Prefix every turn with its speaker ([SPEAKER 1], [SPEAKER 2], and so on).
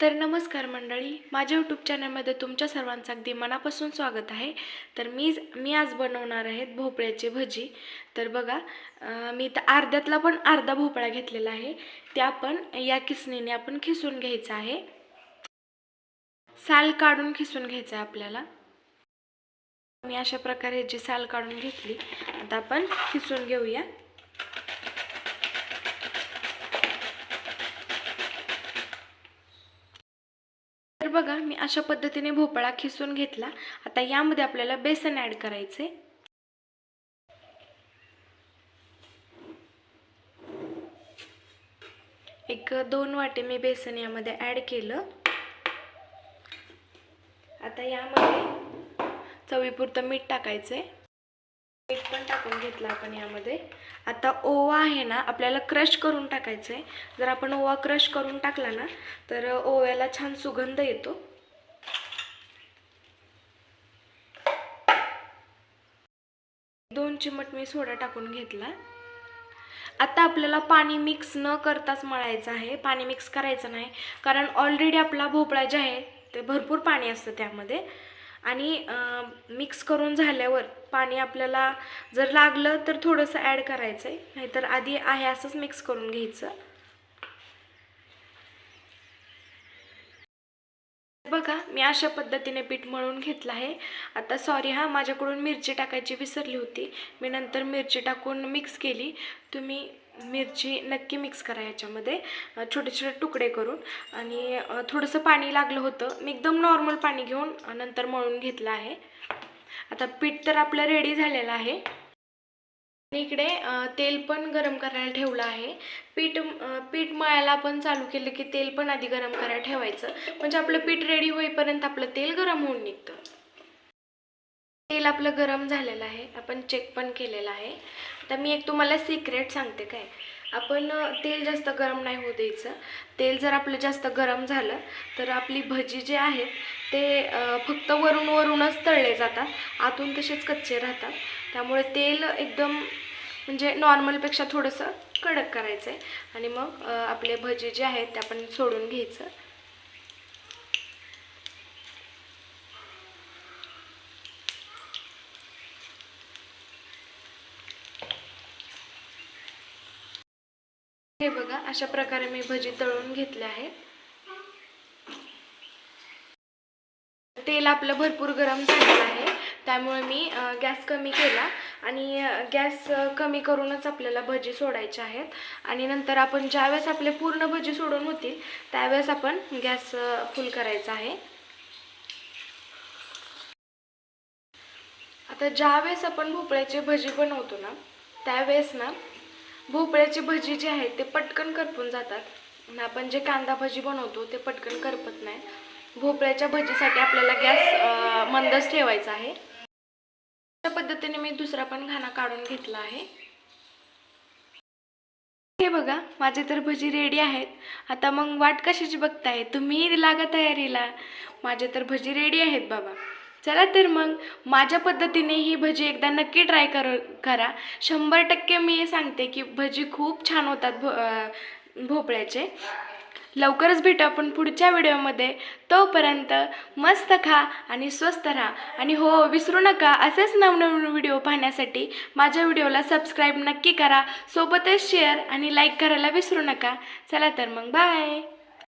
[SPEAKER 1] तर नमस्कार मंडळी माझ्या यूट्यूब चॅनलमध्ये तुमच्या सर्वांचं अगदी मनापासून स्वागत आहे. तर मी मी आज बनवणार आहेत भोपळ्याची भजी. तर बघा मी तर अर्ध्यातला पण अर्धा भोपळा घेतलेला आहे. त्या आपण या किसणीने आपण खिसून घ्यायचं आहे. साल काढून खिसून घ्यायचं आहे आपल्याला. मी अशा प्रकारे जी साल काढून घेतली. आता आपण खिसून घेऊया. बघा मी अशा पद्धतीने भोपळा खिसून घेतला. आता यामध्ये आपल्याला बेसन ॲड करायचे एक दोन वाटे मी बेसन यामध्ये ॲड केलं. आता यामध्ये चवीपुरतं मीठ टाकायचं आहे पण टाकून घेतला आपण यामध्ये. आता ओवा आहे ना आपल्याला क्रश करून टाकायचं आहे जर आपण ओवा क्रश करून टाकला ना तर ओव्याला छान सुगंध येतो. दोन चिमट मी सोडा टाकून घेतला. आता आपल्याला पाणी मिक्स न करताच मळायचं आहे. पाणी मिक्स करायचं नाही. कारण ऑलरेडी आपला भोपळा जे आहे ते भरपूर पाणी असतं त्यामध्ये. आणि मिक्स करून झाल्यावर पाणी आपल्याला जर लागलं तर थोडंसं ॲड करायचं आहे नाहीतर आधी आहे असंच मिक्स करून घ्यायचं. बघा मी अशा पद्धतीने पीठ मळून घेतलं आहे. आता सॉरी हा माझ्याकडून मिरची टाकायची विसरली होती. मी नंतर मिरची टाकून मिक्स केली. तुम्ही मिरची नक्की मिक्स करा याच्यामध्ये. छोटे छोटे तुकडे करून. आणि थोडंसं पाणी लागलं होतं. मी एकदम नॉर्मल पाणी घेऊन नंतर मळून घेतलं आहे. आता पीठ तर आपलं रेडी झालेलं आहे. आणि इकडे तेल पण गरम करायला ठेवलं आहे. पीठ पीठ मळायला आपण चालू केलं की तेल पण आधी गरम करायला ठेवायचं. म्हणजे आपलं पीठ रेडी होईपर्यंत आपलं तेल गरम होऊन निघतं. तेल आपलं गरम झालेलं आहे. आपण चेक पण केलेलं आहे. आता मी एक तुम्हाला सिक्रेट सांगते काय. आपण तेल जास्त गरम नाही होऊ द्यायचं. तेल जर आपलं जास्त गरम झालं तर आपली भजी जे आहेत ते फक्त वरून वरूनच तळले जातात. आतून तसेच कच्चे राहतात. त्यामुळे तेल एकदम म्हणजे नॉर्मलपेक्षा थोडंसं कडक करायचं आहे आणि मग आपले भजी जे आहेत ते आपण सोडून घ्यायचं. हे बघा अशा प्रकारे मी भजी तळून घेतले आहेत तेल आपलं भरपूर गरम झालेलं आहे. त्यामुळे मी गॅस कमी केला आणि गॅस कमी करूनच आपल्याला भजी सोडायच्या आहेत. आणि नंतर आपण ज्यावेळेस आपले पूर्ण भजी सोडून होतील त्यावेळेस आपण गॅस फुल करायचा आहे. आता ज्यावेळेस आपण भोपळ्याची भजी बनवतो ना त्यावेळेस ना भोपळ्याची भजी जी आहेत ते पटकन करपून जातात. आणि आपण जे कांदा भजी बनवतो ते पटकन करपत नाही. भोपळ्याच्या भजीसाठी आपल्याला गॅस मंदच ठेवायचा आहे. अशा पद्धतीने मी दुसरा पण घाणा काढून घेतला आहे. हे बघा माझे तर भजी रेडी आहेत. आता मग वाट कशाची बघताय? तुम्ही लागा तयारीला. माझे तर भजी रेडी आहेत बाबा. चला तर मग माझ्या पद्धतीने ही भजी एकदा नक्की ट्राय कर करा. शंभर टक्के मी सांगते की भजी खूप छान होतात भो भोपळ्याचे. लवकरच भेटू आपण पुढच्या व्हिडिओमध्ये. तोपर्यंत मस्त खा आणि स्वस्त राहा. आणि हो विसरू नका असेच नवनवीन व्हिडिओ पाहण्यासाठी माझ्या व्हिडिओला सबस्क्राईब नक्की करा. सोबतच शेअर आणि लाईक करायला विसरू नका. चला तर मग बाय!